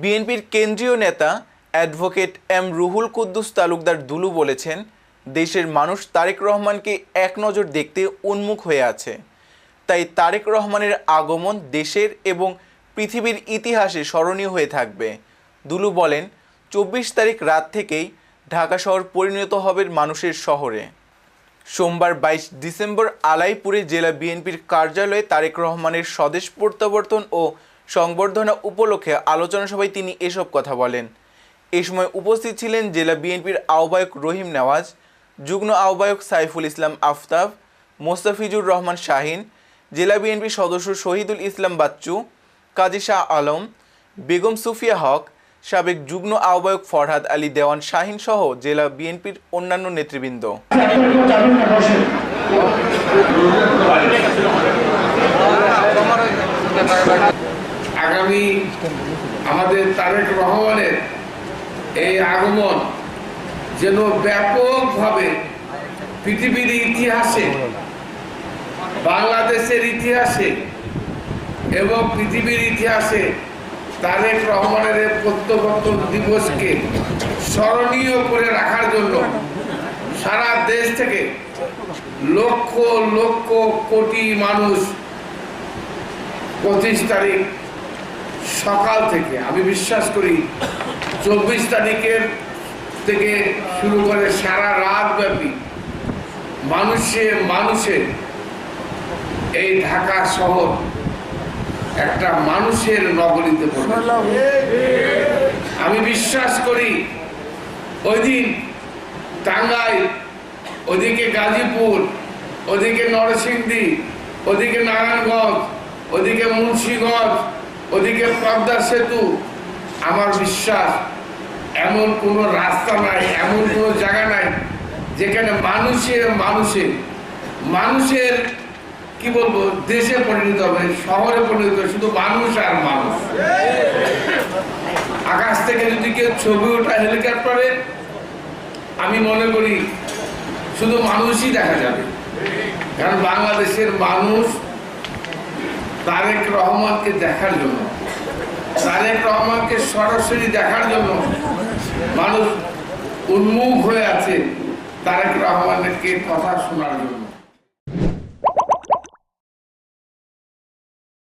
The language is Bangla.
বিএনপির কেন্দ্রীয় নেতা অ্যাডভোকেট এম রুহুল কুদ্দুস তালুকদার দুলু বলেছেন, দেশের মানুষ তারেক রহমানকে এক নজর দেখতে উন্মুখ হয়ে আছে। তাই তারেক রহমানের আগমন দেশের এবং পৃথিবীর ইতিহাসে স্মরণীয় হয়ে থাকবে। দুলু বলেন, চব্বিশ তারিখ রাত থেকেই ঢাকা শহর পরিণত হবে মানুষের শহরে। সোমবার বাইশ ডিসেম্বর আলাইপুরে জেলা বিএনপির কার্যালয়ে তারেক রহমানের স্বদেশ প্রত্যাবর্তন ও সংবর্ধনা উপলক্ষে আলোচনা সভায় তিনি এসব কথা বলেন। এ সময় উপস্থিত ছিলেন জেলা বিএনপির আহ্বায়ক রহিম নেওয়াজ, যুগ্ম আহ্বায়ক সাইফুল ইসলাম আফতাব, মোস্তাফিজুর রহমান শাহিন, জেলা বিএনপির সদস্য শহীদুল ইসলাম বাচ্চু, কাজী শাহ আলম, বেগম সুফিয়া হক, সাবেক যুগ্ম আহ্বায়ক ফরহাদ আলী দেওয়ান শাহিন সহ জেলা বিএনপির অন্যান্য নেতৃবৃন্দ। আগামী আমাদের তারেক রহমানের এই আগমন যেন ব্যাপকভাবে পৃথিবীর ইতিহাসে, বাংলাদেশের ইতিহাসে এবং পৃথিবীর ইতিহাসে তারেক রহমানের প্রত্যাবর্তন দিবসকে স্মরণীয় করে রাখার জন্য সারা দেশ থেকে লক্ষ লক্ষ কোটি মানুষ পঁচিশ তারিখ সকাল থেকে, আমি বিশ্বাস করি চব্বিশ তারিখের থেকে শুরু করে সারা রাত ব্যাপী মানুষে মানুষে এই ঢাকা শহর একটা মানুষের নগরীতে আমি বিশ্বাস করি ওই দিন ওদিকে গাজীপুর, ওদিকে নরসিংদী, ওদিকে নারায়ণগঞ্জ, ওদিকে মুন্সীগঞ্জ ওদিকে পদ্মা সেতু, আমার বিশ্বাস, এমন কোনো রাস্তা নাই, এমন কোনো জায়গা নাই, যেখানে মানুষের মানুষের মানুষের, কি বলব, দেশে পরিণত হবে, শহরে পরিণত হবে, শুধু মানুষ আর মানুষ। আকাশ থেকে যদি কেউ ছবি ওঠা হেলিকপ্টারে, আমি মনে করি, শুধু মানুষই দেখা যাবে। কারণ বাংলাদেশের মানুষ তারেক রহমানকে দেখার জন্য। তারেক রহমানকে সরাসরি দেখার জন্য মানুষ উন্মুখ হয়ে আছে তারেক রহমানকে কথা শোনার জন্য।